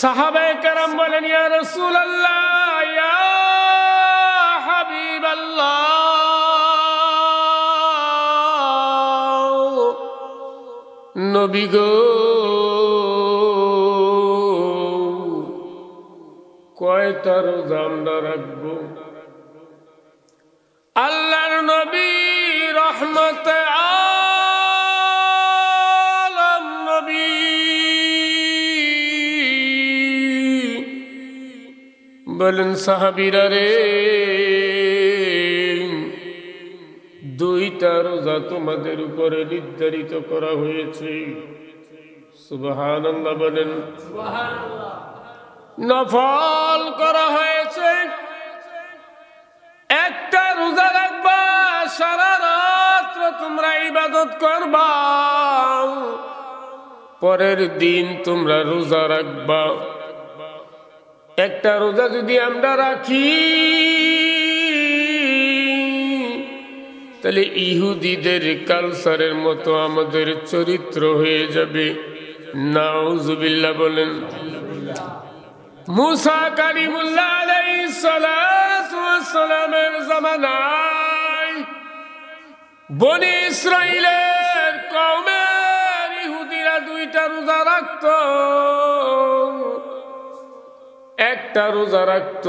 সাহাবায়ে কারাম বলেন ইয়া ইয়া হাবিবাল্লাহ। নবী গো কয় তার রাখব? বলেন সাহাবিরা রে, দুইটা রোজা তোমাদের উপরে নির্ধারিত করা হয়েছে। সুবাহান বলেন, নফল করা হয়েছে। একটা রোজা রাখবা, সারা রাত্র তোমরা ইবাদত করবা। পরের দিন তোমরা রোজা রাখবা। একটা রোজা যদি আমরা রাখি, তাহলে ইহুদিদের কালচারের মতো আমাদের চরিত্র হয়ে যাবে। নাউজুবিল্লাহ বলেন, মুসা কারিমুল্লাহ সালামের জামানায় বনি ইসরাইলের কওমের ইহুদিরা দুইটা রোজা রাখত। একটা রোজা রাখত।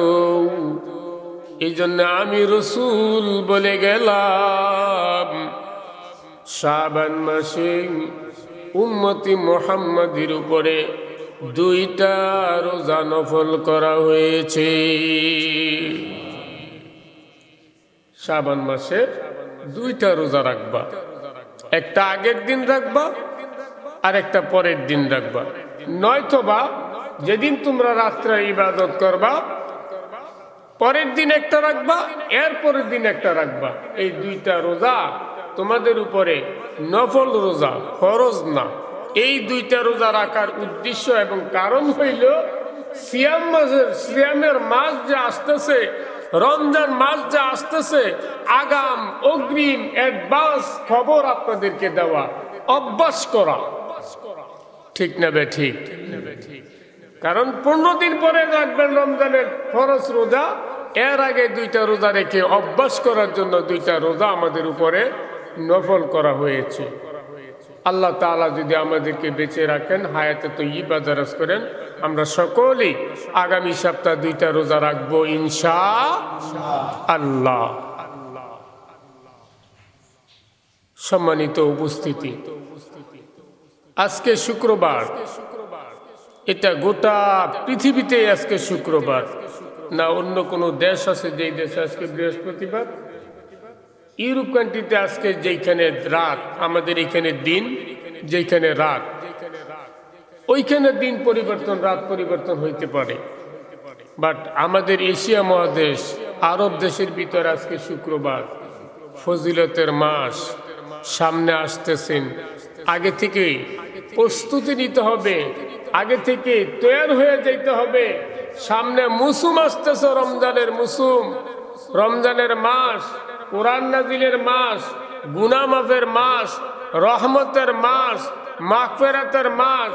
এই জন্য আমি রসুল বলে গেলাম। শাবান মাসে উম্মতি মোহাম্মদের উপরে দুইটা রোজা নফল করা হয়েছে। শাবান মাসে দুইটা রোজা রাখবা। একটা আগের দিন রাখবা আর একটা পরের দিন রাখবা। নয়তোবা যেদিন তোমরা রাত্রে ইবাদত করবা, পরের দিন একটা রাখবা এর পরের দিন একটা রাখবা। এই দুইটা রোজা তোমাদের উপরে নফল রোজা, ফরজ না। এই দুইটা রোজা রাখার উদ্দেশ্য এবং কারণ হইল, সিয়াম মাসের, সিয়ামের মাস যে আসতেছে, রমজান মাস যে আসতেছে, আগাম, অগ্রিম, অ্যাডভান্স খবর আপনাদেরকে দেওয়া, অভ্যাস করা। ঠিক না বে ঠিক? কারণ পনেরো দিন পরে রাখবেন রমজানের ফরজ রোজা, এর আগে দুইটা রোজা রেখে অভ্যাস করার জন্য দুইটা রোজা আমাদের উপরে নফল করা হয়েছে। আল্লাহ তাআলা যদি আমাদেরকে বেঁচে রাখেন, হায়াতে তো ইবাদারাস করেন, আমরা সকলেই আগামী সপ্তাহ দুইটা রোজা রাখব ইনশা আল্লাহ। সম্মানিত উপস্থিতি, আজকে শুক্রবার এটা গোটা পৃথিবীতে আজকে শুক্রবার। না, অন্য কোনো দেশ আছে যেই দেশে আজকে বৃহস্পতিবার? ইউরোপ কান্ট্রিতে আজকে যেইখানে রাত, আমাদের এখানে দিন, যেইখানে রাত। ওইখানে দিন পরিবর্তন, রাত পরিবর্তন হইতে পারে। বাট আমাদের এশিয়া মহাদেশ, আরব দেশের ভিতর আজকে শুক্রবার। ফজিলতের মাস, সামনে আসতেছেন। আগে থেকে প্রস্তুতি নিতে হবে। আগে থেকে তৈরি হয়ে যেতে হবে। সামনে মুসুম আসতেছে রমজানের মুসুম। রমজানের মাস, কোরআন নাজিলের মাস গুনামাফের মাস, রহমতের মাস, মাগফেরাতের মাস,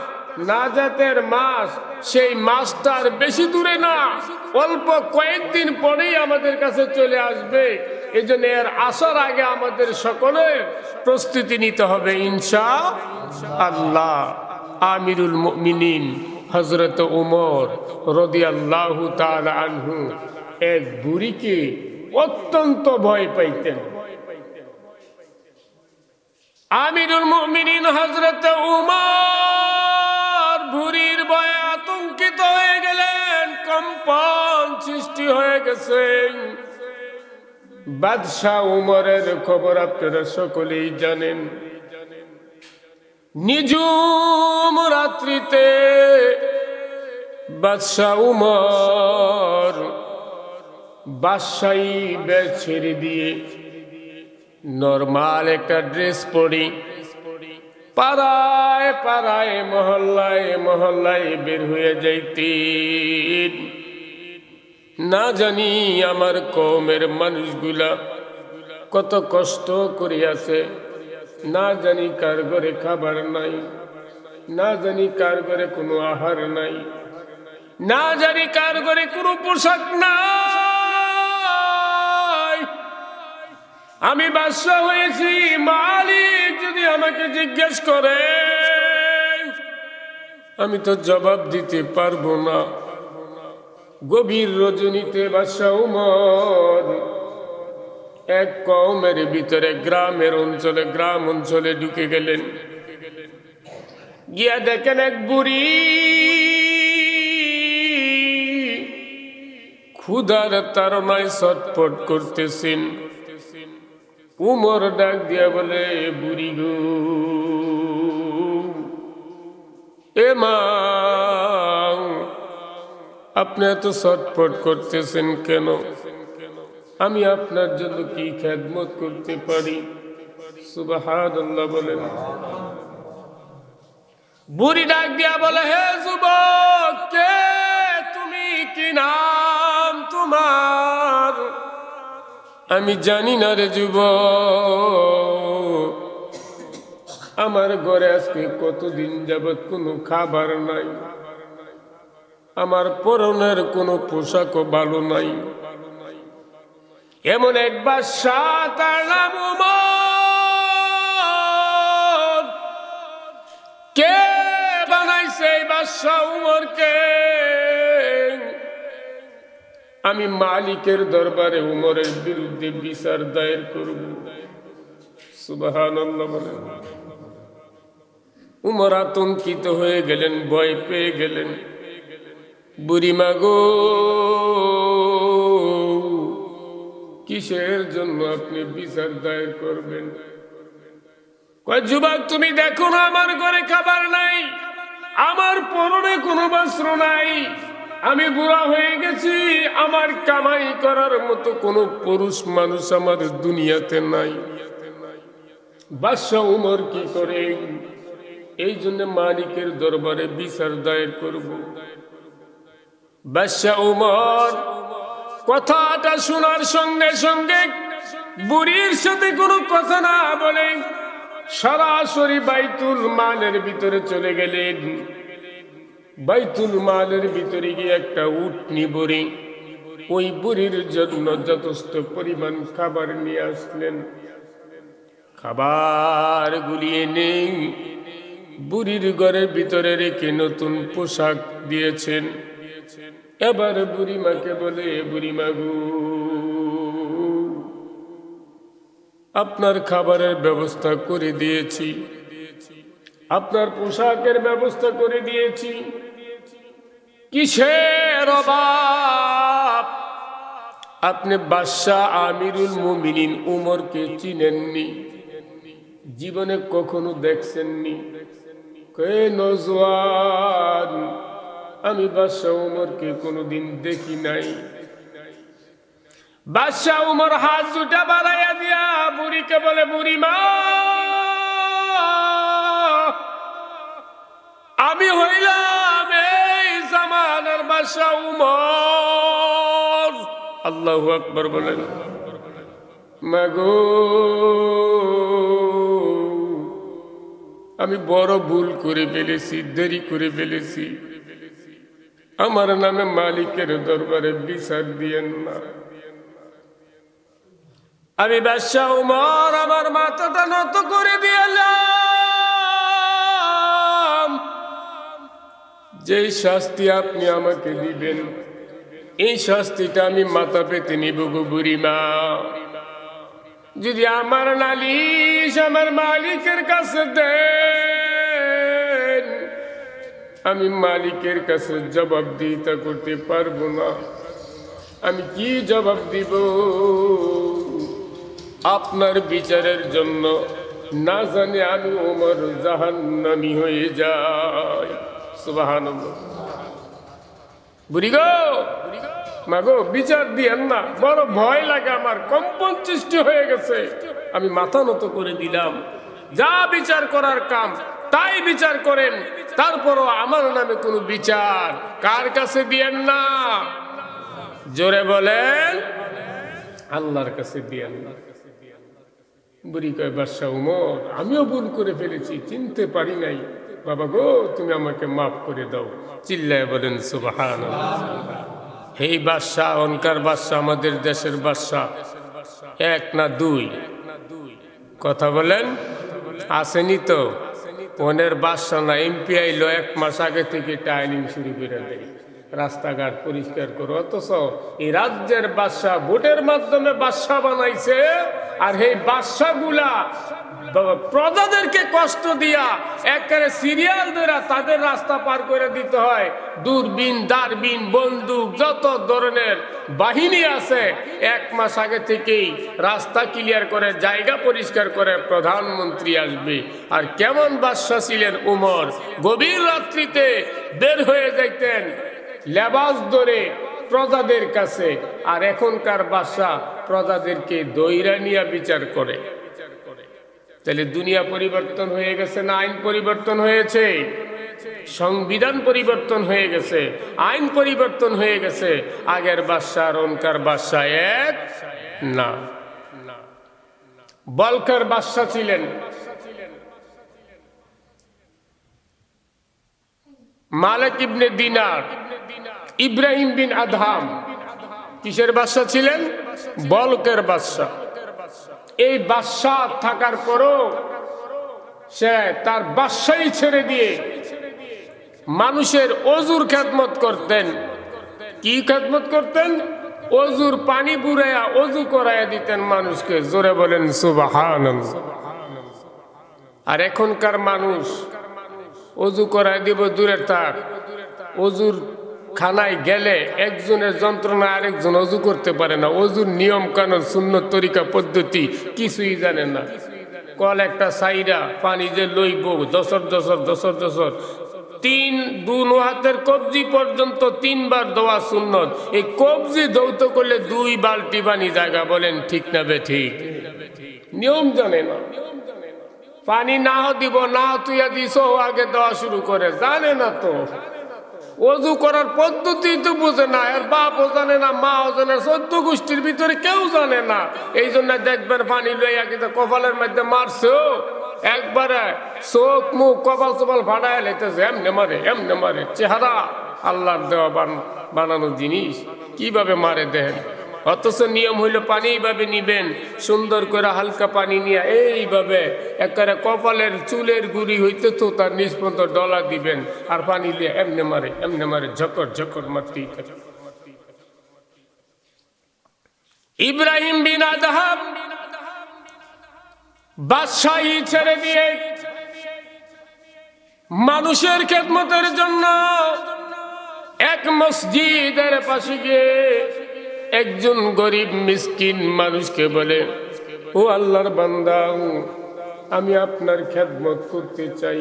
নাজাতের মাস। সেই মাসটার বেশি দূরে না, অল্প কয়েকদিন পরেই আমাদের কাছে চলে আসবে। এই জন্য এর আসার আগে আমাদের সকলের প্রস্তুতি নিতে হবে ইনশা আল্লাহ। আমিরুল মিনিন হজরত উমর রদিয়াল্লাহু তাআলা আনহু এক বুড়িকে অত্যন্ত ভয় পাইতেন। আমিরুল মুমিনিন হজরত উমর ভুরির ভয়ে আতঙ্কিত হয়ে গেলেন, কম্পন সৃষ্টি হয়ে গেছে। বাদশাহ উমরের খবর আপনারা সকলেই জানেন। নিজুম রাত্রিতে বাদশাহ উমর বাদশাহী বেশ ছেড়ে দিয়ে নর্মাল একটা ড্রেস পরি। পাড়ায় পাড়ায়, মহল্লায় মহল্লায় বের হয়ে যাইতেন। না জানি আমার কমের মানুষগুলা কত কষ্ট করিয়াছে। না জানি কার ঘরে খাবার নাই, না জানি কার ঘরে কোনো আহার নাই, না জানি কার ঘরে কোনো পোশাক নাই। আমি বাদশা হয়েছি, মালিক যদি আমাকে জিজ্ঞেস করে, আমি তো জবাব দিতে পারব না। গভীর রজনীতে বাদশা উমর এক কমের ভিতরে গ্রামের অঞ্চলে, গ্রাম অঞ্চলে ঢুকে গেলেন। গিয়া দেখেন এক বুড়ি ক্ষুধার তারনায় ছটফট করতেছেন। উমর ডাক দিয়া বলে বুড়ি গো, এ মা, আপনি এত ছটফট করতেছেন কেন? আমি আপনার জন্য কি খেদমত করতে পারি? সুবাহাদ বলেন। বুড়ি ডাক দিয়া বলে, হে যুবক, কে তুমি? কি নাম তোমার? আমি জানি না রে যুব আমার ঘরে আজকে কতদিন যাবৎ কোনো খাবার নাই। আমার পরনের কোনো পোশাকও ভালো নাই। এমন একবার তার নাম কে বানাইছে এই বাদশাহ উমরকে? আমি মালিকের দরবারে উমরের বিরুদ্ধে বিচার দায়ের করব। উমর আতঙ্কিত হয়ে গেলেন, ভয় পেয়ে গেলেন। বুড়িমা গো কিসের জন্য আপনি বিচার দায়ের করবেন? যুবক, তুমি দেখো না আমার ঘরে খাবার নাই, আমার পরনে কোনো বস্ত্র নাই, আমি বুড়া হয়ে গেছি, আমার কামাই করার মতো কোনো পুরুষ মানুষ আমার দুনিয়াতে নাই। বাদশাহ উমর কি করে? এই জন্য মালিকের দরবারে বিচার দায়ের করব। বাদশাহ উমর কথাটা শোনার সঙ্গে সঙ্গে বুড়ির সাথে কোনো কথা না বলে সরাসরি বাইতুল মালের ভিতরে চলে গেলেন। বাইতুল মালের ভিতরে গিয়ে একটা উটনি বুড়ি ওই বুড়ির জন্য যথেষ্ট পরিমাণ খাবার নিয়ে আসলেন। খাবার গুলিয়ে নেই বুড়ির ঘরের ভিতরে রেখে নতুন পোশাক দিয়েছেন। এবার বুড়িমাকে বলে বুড়িমা গো আপনার খাবারের ব্যবস্থা করে দিয়েছি। আপনার পোশাকের ব্যবস্থা করে দিয়েছি। কিসের অভাব? আপনি বাদশাহ আমিরুল মুমিনিন উমরকে চিনেননি। জীবনে কখনো দেখছেননি। কে নজওয়ান? আমি বাদশাহ উমরকে কোনোদিন দেখি নাই। বাদশাহ উমর হাত দুটা বাড়াইয়া দিয়া বুড়িকে বলে, বুড়ি মা, আমি হইলাম এই জামানার বাদশাহ উমর। আল্লাহু আকবার বলেন, মাগো, আমি বড় ভুল করে ফেলেছি, দেরি করে ফেলেছি। আমার নামে মালিকের দরবারে বিচার দিয়েন না। আমি বাদশাহ উমর, আমার মাথাটা নত করে দিলাম যেই শাস্তি আপনি আমাকে দিবেন, এই শাস্তিটা আমি মাথা পেতে নিব গো বুড়িমা। যদি আমার নালিশ আমার মালিকের কাছে দেন আমি মালিকের কাছে জবাব জবাবদিহিতা করতে পারব না। আমি কি জবাব দিব? আপনার বিচারের জন্য না জানে আমি ওমর জাহান্নামি হয়ে যাই। সুবাহান বুড়ি গো, বিচার দিয়েন না। বড় ভয় লাগে আমার। কম্পন সৃষ্টি হয়ে গেছে। আমি মাথা নত করে দিলাম। যা বিচার করার কাম তাই বিচার করেন। তারপরও আমার নামে কোনো বিচার কার কাছে দিয়েন না? জোরে বলেন। আল্লাহর কাছে দিয়েন না। বুড়ি কয়, বাদশাহ উমর, আমিও ভুল করে ফেলেছি, চিনতে পারি নাই। বাবা গো, তুমি আমাকে মাফ করে দাও। চিল্লায় বলেন সুবাহান এই বাদশাহ, অনকার বাদশাহ, আমাদের দেশের বাদশাহ। এক না দুই। কথা বলেন? আসেনি তো? ওনের বাদশাহ না এমপি আইলো এক মাস আগে থেকে টাইনিং শুরু করে দেয়। রাস্তাঘাট পরিষ্কার করো। অথচ এই রাজ্যের বাদশাহ ভোটের মাধ্যমে বাদশাহ বানাইছে, আর এই বাদশাগুলা প্রজাদেরকে কষ্ট দিয়া একেবারে সিরিয়াল দেরা তাদের রাস্তা পার করে দিতে হয়। দূরবীন, দারবিন, বন্দুক, যত ধরনের বাহিনী আছে, এক মাস আগে থেকেই রাস্তা ক্লিয়ার করে, জায়গা পরিষ্কার করে প্রধানমন্ত্রী আসবে। আর কেমন বাদশাহ ছিলেন উমর? গভীর রাত্রিতে বের হয়ে যাইতেন। লেবাস ধরে প্রজাদের কাছে, আর এখনকার বাসা প্রজাদেরকে দৈরা নিয়ে বিচার করে। তাহলে দুনিয়া পরিবর্তন হয়ে গেছে না আইন পরিবর্তন হয়েছে? সংবিধান পরিবর্তন হয়ে গেছে, আইন পরিবর্তন হয়ে গেছে, আগের বাদশাহ আর অনকার বাদশাহ এক না। বলকার বাদশাহ ছিলেন। মালিক ইবনে দিনার। ইব্রাহিম বিন আদহাম। কিসের বাদশাহ ছিলেন? বলকের বাদশাহ এই বাদশাহ থাকার পরও সে তার বাদশাহী ছেড়ে দিয়ে মানুষের অজুর খেদমত করতেন। কি খেদমত করতেন? অজুর পানি বুড়াইয়া অজু করাইয়া দিতেন মানুষকে। জোরে বলেন সুবাহান আর এখনকার মানুষ অজু করাই দিব দূরের থাক অজুর খানায় গেলে একজনের যন্ত্রণা আরেকজন অজু করতে পারে না। অজুর নিয়ম কানুন শূন্য তরিকা, পদ্ধতি কিছুই জানে না। কল একটা সাইরা পানি যে লইব দশর দশর দশর দশর তিন দুন হাতের কবজি পর্যন্ত তিনবার দেওয়া সুন্নত। এই কবজি দৌত করলে দুই বালতি পানি জায়গা বলেন ঠিক না বে ঠিক? নিয়ম জানে না। পানি নাও দিব না তুইয়া দিস আগে দেওয়া শুরু করে। জানে না তো। অজু করার পদ্ধতি তো বুঝে না। আর বাপও জানে না, মাও জানে চোদ্দ গোষ্ঠীর ভিতরে কেউ জানে না। এই জন্য দেখবেন পানি লইয়া কিন্তু কপালের মধ্যে মারছে একবারে চোখ, মুখ, কপাল চপাল ফাটায় লেতেছে এমনে মারে এমনে মারে। চেহারা আল্লাহর দেওয়া বান- বানানো জিনিস। কীভাবে মারে দেন অথচ নিয়ম হইল পানি এইভাবে নিবেন, সুন্দর করে হালকা পানি নিয়ে এইভাবে একেবারে কপালের চুলের গুড়ি হইতে তো তার নিজ ডলা দিবেন, আর পানি দিয়ে এমনে মারে এমনে মারে, ঝকর ঝকর মারতেই থাকে ইব্রাহিম বিন আদহাব বাদশাহী ছেড়ে দিয়ে মানুষের খেদমতের জন্য এক মসজিদের পাশে গিয়ে একজন গরিব মিসকিন মানুষকে বলে, ও আল্লাহর বান্দা, আমি আপনার খেদমত করতে চাই।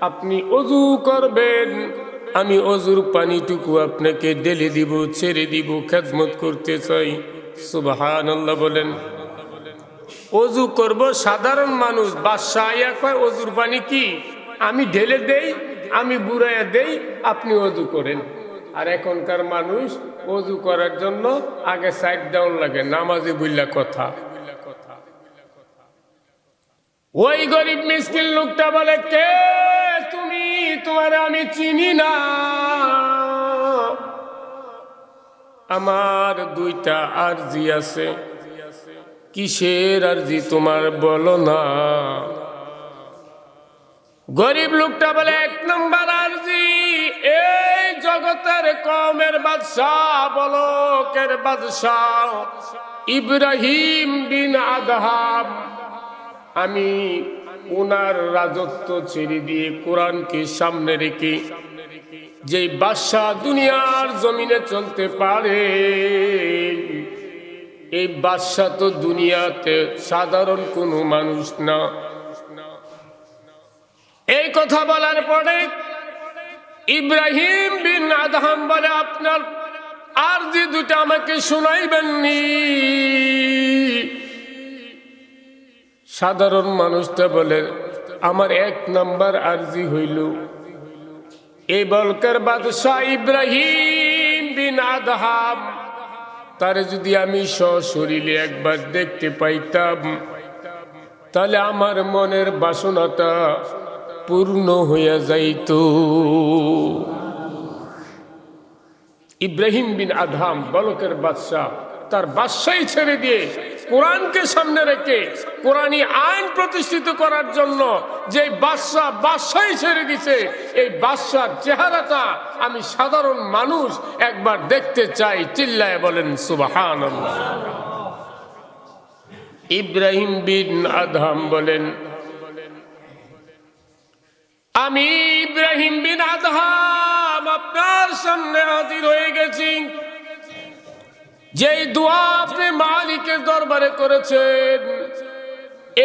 আপনি অজু করবেন, আমি অজুর পানিটুকু আপনাকে ডেলে দিব, ছেড়ে দিব, খেদমত করতে চাই। সুবাহান আল্লাহ বলেন। অজু করব, সাধারণ মানুষ, বাদশাহ কয় অজুর পানি কি? আমি ঢেলে দেই, আমি বুড়াইয়া দেই, আপনি অজু করেন। আর এখনকার মানুষ অজু করার জন্য আগে সাইড ডাউন লাগে, নামাজি বুল্লা কথা। ওই গরিব মিসকিন লোকটা বলে, কে তুমি? তোমার আমি চিনি না। আমার দুইটা আরজি আছে। কিসের আরজি তোমার বলো না। গরিব লোকটা বলে, এক নম্বর জগতের কমের বাদশাহ, বলকের বাদশাহ ইব্রাহিম বিন আদহাব। আমি ওনার রাজত্ব ছেড়ে দিয়ে কোরআনকে সামনে রেখে যে বাদশাহ দুনিয়ার জমিনে চলতে পারে, এই বাদশাহ তো দুনিয়াতে সাধারণ কোনো মানুষ না। এই কথা বলার পরে ইব্রাহিম বিন আদহাম বলে আপনার আর যে দুটা আমাকে শোনাইবেননি। সাধারণ মানুষটা বলে, আমার এক নাম্বার আরজি হইল। এই বলকার বাদশাহ ইব্রাহিম বিন আদহাম, তারে যদি আমি সশরীরে একবার দেখতে পাইতাম, তাহলে আমার মনের বাসনাটা পূর্ণ হইয়া যাইত। ইব্রাহিম বিন আধাম বলকের বাদশাহ, তার বাদশাই ছেড়ে দিয়ে কোরআনকে সামনে রেখে কোরআনী আইন প্রতিষ্ঠিত করার জন্য যে বাদশাহ বাদশাই ছেড়ে দিছে, এই বাদশার চেহারাটা আমি সাধারণ মানুষ একবার দেখতে চাই, চিল্লায় বলেন সুবাহান ইব্রাহিম বিন আধাম বলেন আমি ইব্রাহিম বিন আদহাম আপনার সামনে হাজির হয়ে গেছি। যেই দোয়া আপনি মালিকের দরবারে করেছেন,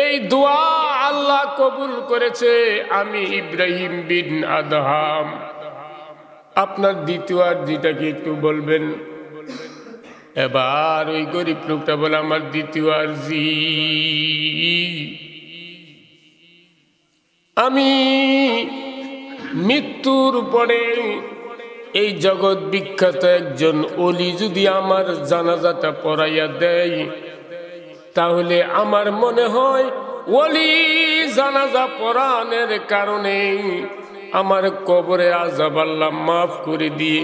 এই দোয়া আল্লাহ কবুল করেছে আমি ইব্রাহিম বিন আদহাম। আপনার দ্বিতীয় আর্জিটাকে একটু বলবেন। এবার ওই গরিব লোকটা বলে, আমার দ্বিতীয় আর্জি। আমি মৃত্যুর পরে এই জগৎ বিখ্যাত একজন অলি যদি আমার জানাজাটা পড়াইয়া দেয়, তাহলে আমার মনে হয় অলি জানাজা পড়ানোর কারণে আমার কবরে আজাব আল্লাহ মাফ করে দিয়ে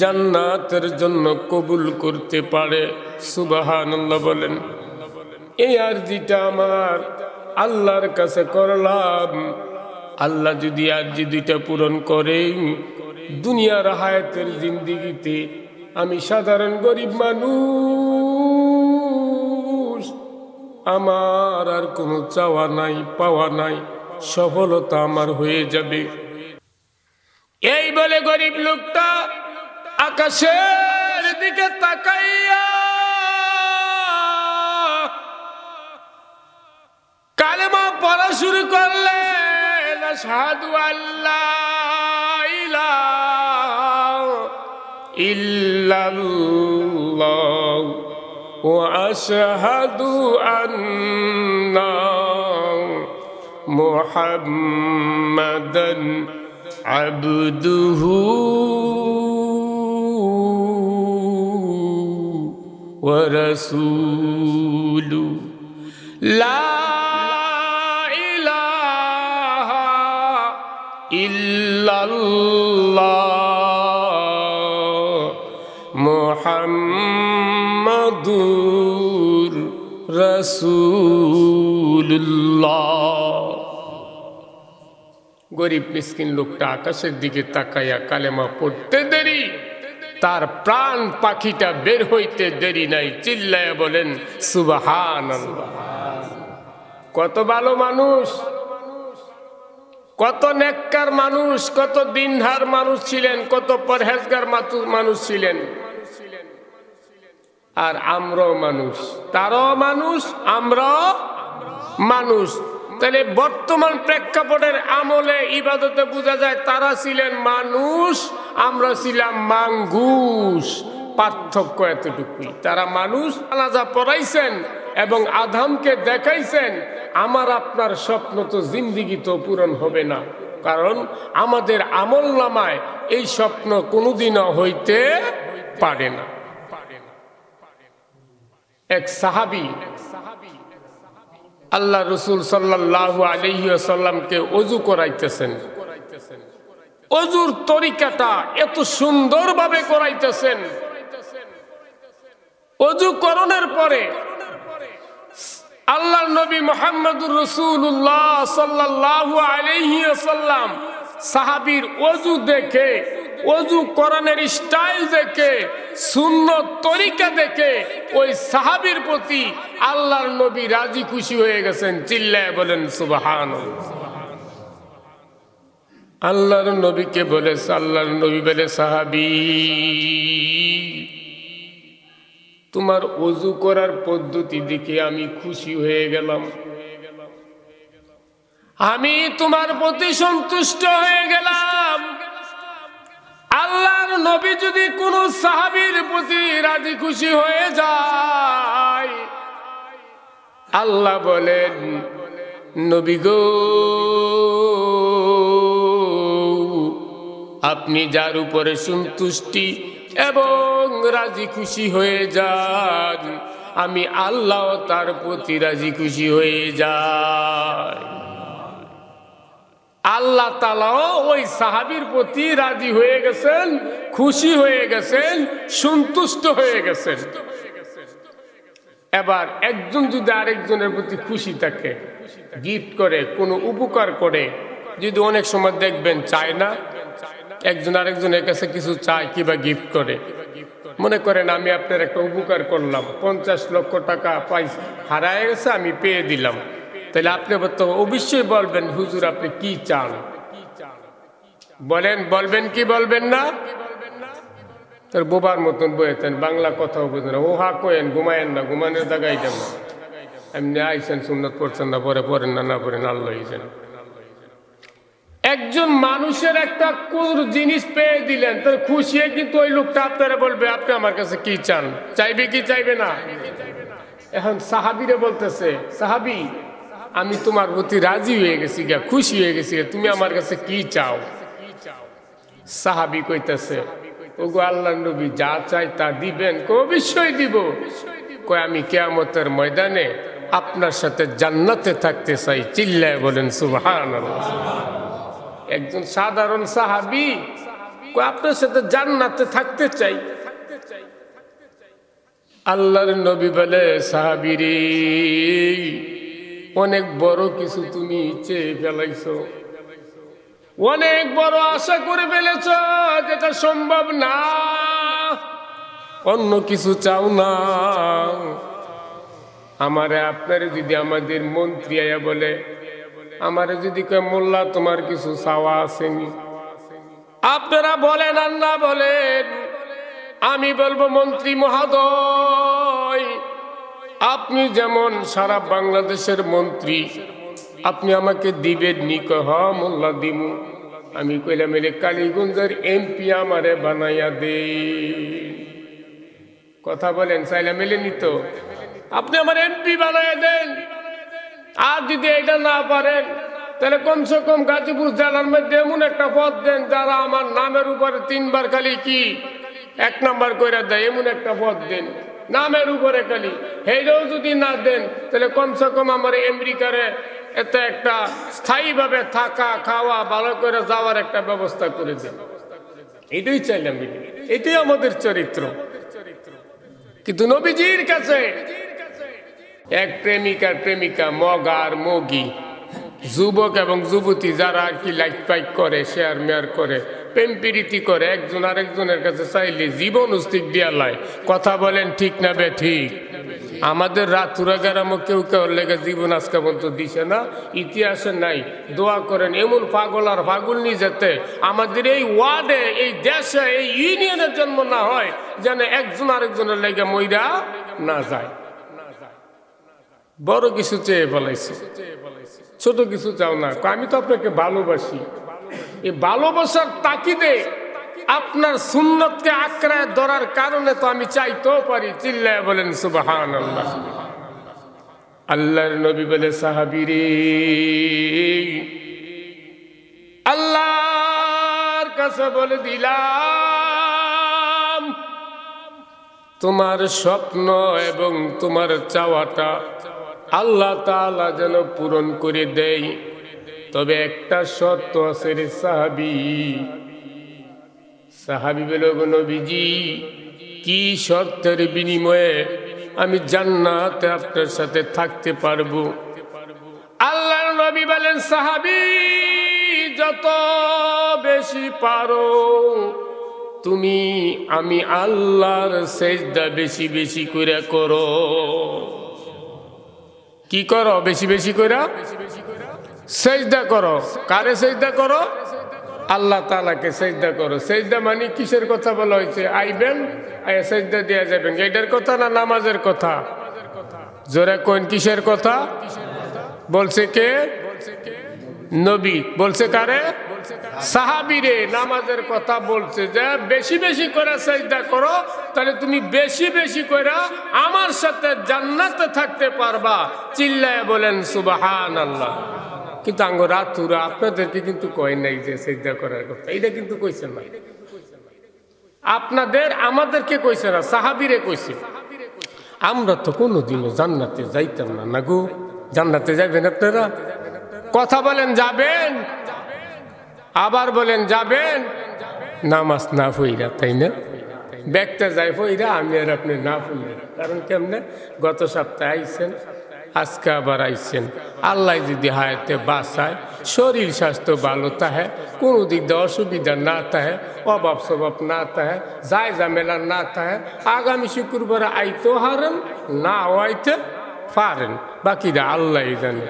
জান্নাতের জন্য কবুল করতে পারে। সুবাহানন্দ বলেন। এই আরজিটা আমার আল্লাহর কাছে করলাম। আল্লাহ যদি আরজি দুইটা পূরণ করে দুনিয়ার হায়াতের জিন্দিগিতে আমি সাধারণ গরিব মানুষ, আমার আর কোনো চাওয়া নাই, পাওয়া নাই, সফলতা আমার হয়ে যাবে। এই বলে গরিব লোকটা আকাশের দিকে তাকাইয়া কালেমা পড়া শুরু করলেন সাধু আল্লাহ ইল্লাল্লাহ ও আশহাদু আন্না মুহাম্মাদান আবদুহু ওয়া রাসূলু লা মোহাম্মদুর রসুল্লাহ গরিব মিসকিন লোকটা আকাশের দিকে তাকাইয়া কালেমা পড়তে দেরি, তার প্রাণ পাখিটা বের হইতে দেরি নাই চিল্লায় বলেন সুবাহান কত ভালো মানুষ। কত নেককার মানুষ, কত দিনধার মানুষ ছিলেন, কত পরহেজগার মানুষ ছিলেন। আর আমরাও মানুষ। তারও মানুষ, আমরাও মানুষ। তাহলে বর্তমান প্রেক্ষাপটের আমলে ইবাদতে বোঝা যায়, তারা ছিলেন মানুষ, আমরা ছিলাম মাঙ্গুস। পার্থক্য এতটুকুই। তারা মানুষ, আলাদা পড়াইছেন এবং আধামকে দেখাইছেন, আমার আপনার স্বপ্ন তো জিন্দিগি তো পূরণ হবে না। কারণ আমাদের আমল নামায় এই স্বপ্ন কোনোদিনও হইতে পারে না। এক সাহাবি, আল্লাহ রসুল সাল্লাহ আলহিসাল্লামকে অজু করাইতেছেন। অজুর তরিকাটা এত সুন্দরভাবে করাইতেছেন। অজু করণের পরে আল্লাহ নবী মোহাম্মদুর রসুল্লাহ সাল্লাহ আলহিসাল্লাম সাহাবির অজু দেখে অজু করণের স্টাইল দেখে শূন্য তরিকা দেখে ওই সাহাবির প্রতি আল্লাহর নবী রাজি খুশি হয়ে গেছেন। চিল্লায় বলেন সুবাহান আল্লাহর নবীকে বলে আল্লাহর নবী বলে সাহাবি। তোমার অজু করার পদ্ধতি দেখে আমি খুশি হয়ে গেলাম। আমি তোমার প্রতি সন্তুষ্ট হয়ে গেলাম। আল্লাহর নবী যদি কোনো সাহাবীর প্রতি রাজি খুশি হয়ে যায়, আল্লাহ বলেন, নবী গো, আপনি যার উপরে সন্তুষ্টি এবং রাজি খুশি হয়ে যান। আমি আল্লাহ তার প্রতি রাজি খুশি হয়ে যাই। আল্লাহ তালাও ওই সাহাবির প্রতি রাজি হয়ে গেছেন, খুশি হয়ে গেছেন, সন্তুষ্ট হয়ে গেছেন। এবার একজন যদি আরেকজনের প্রতি খুশি থাকে, গিফট করে, কোনো উপকার করে, যদি অনেক সময় দেখবেন চায় না একজন আরেকজনের কাছে কিছু চায় কিবা গিফট করে। মনে করেন আমি আপনার একটা উপকার করলাম, পঞ্চাশ লক্ষ টাকা পাই হারায় গেছে, আমি পেয়ে দিলাম। তাহলে আপনি তো অবশ্যই বলবেন, হুজুর আপনি কি চান? বলেন, বলবেন কি বলবেন না? তোর বোবার মতন বয়েছেন বাংলা কথাও বুঝেন না। ওহা কোয়েন ঘুমায়েন না, ঘুমানোর জায়গায় দেন এমনি আইসেন, সুন্নত পড়ছেন না, পরে পড়েন না না পড়েন, আল্লাহ যেন একজন মানুষের একটা কোন জিনিস পেয়ে দিলেন, তোর খুশি কিন্তু ওই লোকটা আপনারা বলবে, আপনি আমার কাছে কি চান? চাইবে কি, চাইবে না? এখন সাহাবিরে বলতেছে, সাহাবি, আমি তোমার প্রতি রাজি হয়ে গেছি গা, খুশি হয়ে গেছি তুমি আমার কাছে কি চাও? সাহাবি কইতেছে, ওগো আল্লাহ নবী যা চাই তা দিবেন? অবশ্যই দিব। কয়, আমি কেয়ামতের ময়দানে আপনার সাথে জান্নাতে থাকতে চাই। চিল্লায় বলেন সুবহান একজন সাধারণ সাহাবি আপনার সাথে জান্নাতে থাকতে চাই। আল্লাহর নবী বলে সাহাবিরে অনেক বড় কিছু তুমি চেয়ে ফেলাইছো। অনেক বড় আশা করে ফেলেছ যেটা সম্ভব না। অন্য কিছু চাও না। আমারে আপনারে যদি আমাদের মন্ত্রী আয়া বলে আমারে যদি কয়, মোল্লা, তোমার কিছু চাওয়া আসেনি। আপনারা বলেন, আর না বলেন, আমি বলব, মন্ত্রী মহাদয়, আপনি যেমন সারা বাংলাদেশের মন্ত্রী, আপনি আমাকে দিবেন নি কহ মোল্লা, দিমু। আমি কইলাম এলে কালীগঞ্জের এমপি আমারে বানাইয়া দে কথা বলেন, চাইলা মেলে নিত। আপনি আমার এমপি বানাইয়া দেন। আর যদি এটা না পারেন, তাহলে কমসে কম গাজীপুর জেলার মধ্যে এমন একটা পদ দেন যারা আমার নামের উপরে তিনবার খালি কি এক নাম্বার করে দেয়, এমন একটা পদ দেন। নামের উপরে খালি। হেইটাও যদি না দেন, তাহলে কমসে কম আমার আমেরিকারে এতে একটা স্থায়ীভাবে থাকা, খাওয়া, ভালো করে যাওয়ার একটা ব্যবস্থা করে দেন। এটাই চাইলাম। এটাই আমাদের চরিত্র। কিন্তু নবীজির কাছে এক প্রেমিকার প্রেমিকা মগার মগি। যুবক এবং যুবতী যারা আর কি লাইক পাইক করে শেয়ার মেয়ার করে, প্রেম প্রীতি করে, একজন আরেকজনের কাছে চাইলে জীবন উস্তিক দিয়া লাই কথা বলেন ঠিক না বে ঠিক? আমাদের রাতুরা গ্রামও কেউ কেউ লেগে জীবন আজকে পর্যন্ত দিছে না। ইতিহাসে নাই। দোয়া করেন, এমন পাগল আর পাগল নিয়ে যেতে আমাদের এই ওয়ার্ডে, এই দেশে, এই ইউনিয়নের জন্ম না হয়, যেন একজন আরেকজনের লেগে মইরা না যায়। বড় কিছু চেয়ে ফেলাইছে। ছোট কিছু চাও না। আমি তো আপনাকে ভালোবাসি। এই ভালোবাসার তাকিদে আপনার সুন্নতকে আঁকড়ায় ধরার কারণে তো আমি চাইতেও পারি, চিল্লায় বলেন সুবাহান আল্লাহ আল্লাহর নবী বলে সাহাবিরে আল্লাহর কাছে বলে দিলাম, তোমার স্বপ্ন এবং তোমার চাওয়াটা আল্লাহ তাআলা যেন পূরণ করে দেয়। তবে একটা শর্ত আছে রে সাহাবি। সাহাবি বলে, "ওগো নবীজি, কি শর্তের বিনিময়ে আমি জান্নাতে আপনার সাথে থাকতে পারব? আল্লাহর নবী বলেন, সাহাবি, যত বেশি পারো, তুমি আমি আল্লাহর সেজদা বেশি বেশি করে করো। কি কর? বেশি বেশি কইরা সেজদা করো। কারে সেজদা করো? আল্লাহ তালাকে সেজদা করো। সেজদা মানে কিসের কথা বলা হয়েছে? আইবেন সেজদা দেওয়া যাবেন এটার কথা না নামাজের কথা? জোরে কোন কিসের কথা? বলছে কে বলছে কে? নবী বলছে কারে? সাহাবিরে নামাজের কথা বলছে যে, বেশি বেশি করে সেজদা করো, তাহলে তুমি বেশি বেশি করে আমার সাথে জান্নাতে থাকতে পারবা। চিল্লায় বলেন সুবাহান আল্লাহ কিন্তু আঙ্গ রাতুরা আপনাদেরকে কিন্তু কয় নাই যে সেজদা করার কথা। এটা কিন্তু কইছে না। আপনাদের, আমাদেরকে কইছে না, সাহাবিরে কইছে। আমরা তো কোনোদিনও জান্নাতে যাইতাম না। না গো জান্নাতে যাবেন আপনারা? কথা বলেন, যাবেন? আবার বলেন, যাবেন? নামাজ না ফইরা তাই না? ব্যাগটা যাই ফইরা আমি আর আপনি না ফইরা কারণ কেমনে? গত সপ্তাহে আইছেন, আজকে আবার আইছেন। আল্লাহ যদি হায়াতে বাঁচায়, শরীর স্বাস্থ্য ভালো তাহে কোনো দিক দিয়ে অসুবিধা না তাহে অভাব স্বভাব না তাহে যায় ঝামেলা না তাহে আগামী শুক্রবার আইতেও হারেন না আইতে পারেন। বাকিরা আল্লাহ জানে।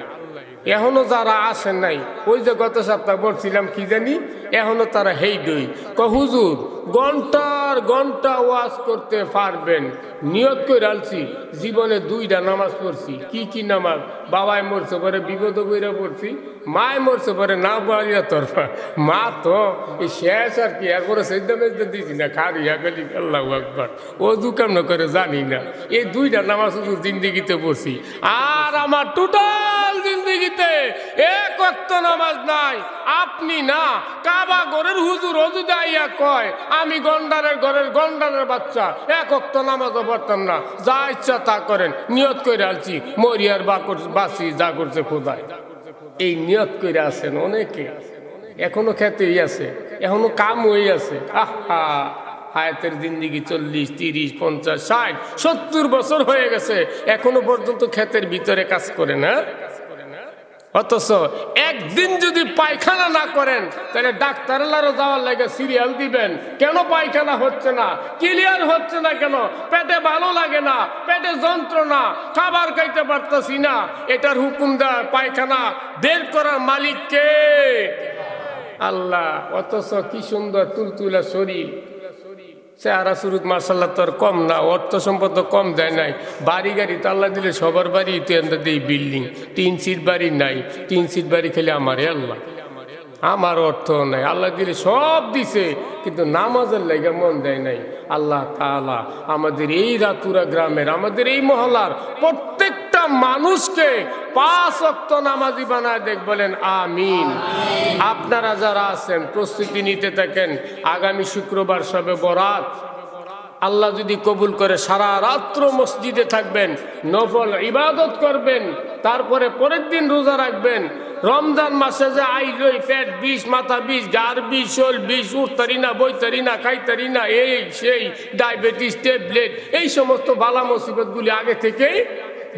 এখনও যারা আসেন নাই, ওই যে গত সপ্তাহ বলছিলাম কি জানি, এখনও তারা হেই দই। হুজুর ঘণ্টার ঘণ্টা ওয়াজ করতে পারবেন। নিয়ত করে আলছি জীবনে দুইটা নামাজ পড়ছি। কি কি নামাজ? বাবাই মরছে পরে বিপদ বইরা পড়ছি। মায় মরছে পরে না বাড়িয়া তরফা মা। তো এই শেষ আর কি। একবারে সেদ্ধ মেজতে দিছি না। খারিয়া গেলি আল্লাহ একবার ও দু কেমন করে জানি না। এই দুইটা নামাজ শুধু জিন্দিগিতে পড়ছি। আর আমার টোটাল জিন্দিগিতে এক নামাজ নাই। আপনি না কাবা ঘরের হুজুর অজুদে আইয়া কয় আমি গন্ডারের ঘরের গন্ডারের বাচ্চা। এক অক্ত নামাজও পড়তাম না। যা ইচ্ছা তা করেন। নিয়ত করে আলছি মরিয়ার বাসি যা করছে খোদায়। এই নিয়ত করে আছেন অনেকে। এখনও খেতেই আছে। এখনও কাম হয়ে আছে। আহা! হায়াতের জিন্দিগি চল্লিশ, তিরিশ, পঞ্চাশ, ষাট, সত্তর বছর হয়ে গেছে। এখনও পর্যন্ত ক্ষেতের ভিতরে কাজ করে না অথচ একদিন যদি পায়খানা না করেন, তাহলে ডাক্তারলারও যাওয়ার লাগে সিরিয়াল দিবেন। কেন পায়খানা হচ্ছে না? ক্লিয়ার হচ্ছে না কেন? পেটে ভালো লাগে না, পেটে যন্ত্রণা, খাবার খাইতে পারতেছি না। এটার হুকুম দেয় পায়খানা। বের করার মালিককে আল্লাহ, অথচ কি সুন্দর তুলতুলা শরীর। চেহারা সুরুত মার্শাল্লাহ তোর কম না, অর্থ সম্পদ তো কম দেয় নাই। বাড়ি গাড়ি তো আল্লাহ দিলে সবার বাড়ি তো এনতে দিই বিল্ডিং তিন সিট বাড়ি নাই, তিন সিট বাড়ি খেলে আমারে আল্লাহ। আমার অর্থ নাই, আল্লাহ দিলে সব দিছে, কিন্তু নামাজের লেগে মন দেয় নাই। আল্লাহ তাআলা আমাদের এই রাতুরা গ্রামের, আমাদের এই মহলার প্রত্যেকটা মানুষকে পাঁচ অক্ত নামাজি বানায় দেখ, বলেন, আমিন। আপনারা যারা আছেন, প্রস্তুতি নিতে থাকেন, আগামী শুক্রবার সবে বরাত। আল্লাহ যদি কবুল করে, সারা রাত্র মসজিদে থাকবেন, নফল ইবাদত করবেন, তারপরে পরের দিন রোজা রাখবেন। রমজান মাসে যে আইলই, পেট বিষ, মাথা বিষ, গার বিষ, শোল বিষ উঠতারি না বইতারি না খাইতারি না, এই, সেই, ডায়াবেটিস, ট্যাবলেট, এই সমস্ত বালা মুসিবতগুলি আগে থেকেই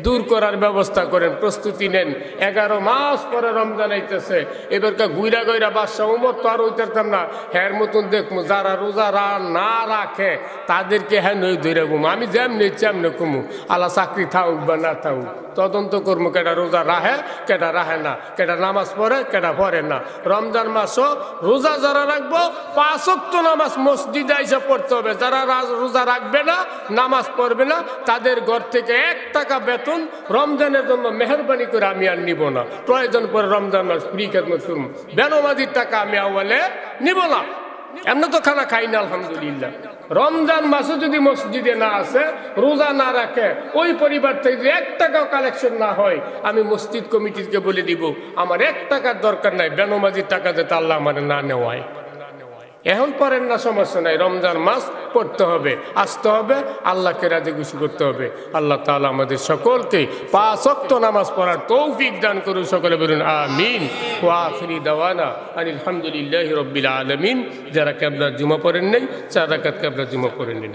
দূর করার ব্যবস্থা করেন, প্রস্তুতি নেন। এগারো মাস পরে রমজান আইতেছে। এবারকে গুইরা গইরা বাদশাহ উমর তো আর হইতারতাম না। হ্যার মতন দেখব যারা রোজা রা না রাখে, তাদেরকে হ্যাঁ নই ধরে আমি যেমনি চেমনে কমু আল্লাহ চাকরি থাকুক বা না থাকুক তদন্ত করব কেটা রোজা রাহে কেটা রাহে না। কেটা নামাজ পড়ে কেটা পড়ে না। রমজান মাসও রোজা যারা রাখব পাঁচক্ত নামাজ মসজিদে এসে পড়তে হবে। যারা রাজ- রাখবে না, নামাজ পড়বে না, তাদের ঘর থেকে এক টাকা বেতন রমজানের জন্য মেহরবানি করে আমি আর নিব না। প্রয়োজন পরে রমজান মাস ফ্রি খেদমত করব বেনমাজির টাকা আমি আওয়ালে নিব না। এমনি তো খানা খাই না, আলহামদুলিল্লাহ। রমজান মাসে যদি মসজিদে না আসে, রোজা না রাখে, ওই পরিবার থেকে এক টাকাও কালেকশন না হয়, আমি মসজিদ কমিটিকে বলে দিব, আমার এক টাকার দরকার নাই, বেনমাজির টাকা যাতে আল্লাহ আমার না নেওয়ায়। এখন পরেন না, সমস্যা নাই। রমজান মাস পড়তে হবে, আসতে হবে, আল্লাহকে রাজি খুশি করতে হবে। আল্লাহ তাআলা আমাদের সকলকে পাঁচক্ত নামাজ পড়ার তৌফিক দান করুন, সকলে বলুন আমিন। ও আখরি দাওয়ানা আলহামদুলিল্লাহ রব্বিল আলমিন। যারা ক্যাবলার জুমা পড়েন নেই, চার রাকাত ক্যাবলার জুমা পড়েন নেই।